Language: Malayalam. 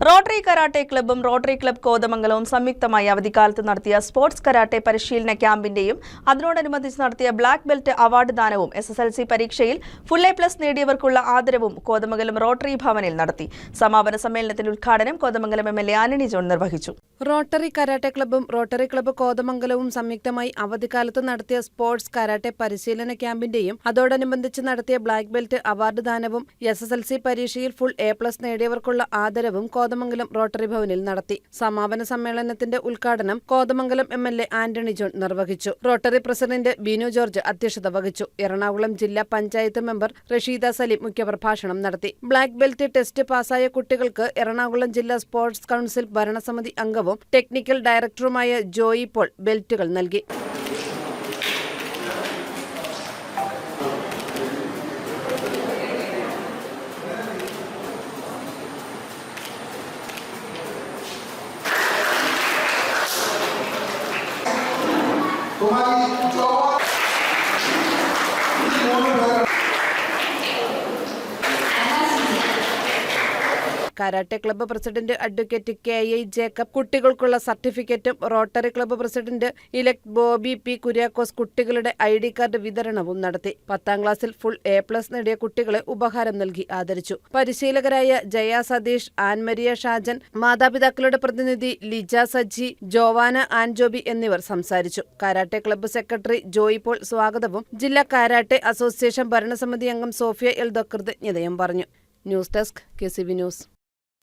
റോട്ടറി കരാട്ടെ ക്ലബ്ബും റോട്ടറി ക്ലബ് കോതമംഗലവും സംയുക്തമായി അവധിക്കാലത്ത് നടത്തിയ സ്പോർട്സ് കരാട്ടെ പരിശീലന ക്യാമ്പിന്റെയും അതിനോടനുബന്ധിച്ച് നടത്തിയ ബ്ലാക്ക് ബെൽറ്റ് അവാർഡ് ദാനവും എസ് എസ് എൽ സി പരീക്ഷയിൽ ഫുൾ എ പ്ലസ് നേടിയവർക്കുള്ള ആദരവും കോതമംഗലം റോട്ടറി ഭവനിൽ നടത്തി. സമാപന സമ്മേളനത്തിന്റെ ഉദ്ഘാടനം Kothamangalam M L A Antony John നിർവഹിച്ചു. റോട്ടറി കരാട്ടെ ക്ലബ്ബും റോട്ടറി ക്ലബ്ബ് കോതമംഗലവും സംയുക്തമായി അവധിക്കാലത്ത് നടത്തിയ സ്പോർട്സ് കരാട്ടെ പരിശീലന ക്യാമ്പിന്റെയും അതോടനുബന്ധിച്ച് നടത്തിയ ബ്ലാക്ക് ബെൽറ്റ് അവാർഡ് ദാനവും എസ് എസ് എൽ സി പരീക്ഷയിൽ ഫുൾ എ പ്ലസ് നേടിയവർക്കുള്ള ആദരവും കോതമംഗലം റോട്ടറി ഭവനിൽ നടത്തി. സമാപന സമ്മേളനത്തിന്റെ ഉദ്ഘാടനം Kothamangalam M L A Antony John നിർവഹിച്ചു. റോട്ടറി പ്രസിഡന്റ് ബിനു ജോർജ് അധ്യക്ഷത വഹിച്ചു. എറണാകുളം ജില്ലാ പഞ്ചായത്ത് മെമ്പർ റഷീദ സലീം മുഖ്യപ്രഭാഷണം നടത്തി. ബ്ലാക്ക് ബെൽറ്റ് ടെസ്റ്റ് പാസായ കുട്ടികൾക്ക് എറണാകുളം ജില്ലാ സ്പോർട്സ് കൌൺസിൽ ഭരണസമിതി അംഗവും ടെക്നിക്കൽ ഡയറക്ടറുമായ ജോയി പോൾ ബെൽറ്റുകൾ നൽകി. तुम्हारी karate club president advocate K I Jacob കുട്ടികൾക്കുള്ള സർട്ടിഫിക്കറ്റും rotary club president elect Bobby P Kuriakose കുട്ടികളുടെ ഐ ഡി കാർഡ് വിതരണവും നടത്തി. പത്താം ക്ലാസ്സിൽ ഫുൾ എ പ്ലസ് നേടിയ കുട്ടികളെ ഉപഹാരം നൽകി ആദരിച്ചു. പരിശീലകരായ ജയ സതീഷ് ആൻമരിയ ഷാജൻ മാതാപിതാക്കളുടെ പ്രതിനിധി ലിജ സജി ജോവാന ആൻജോബി എന്നിവർ സംസാരിച്ചു. Karate club secretary Joy Paul സ്വാഗതവും ജില്ലാ കരാട്ടെ അസോസിയേഷൻ ഭരണസമിതി അംഗം സോഫിയ എൽദോ കൃതജ്ഞതയും പറഞ്ഞു. News desk K C V news.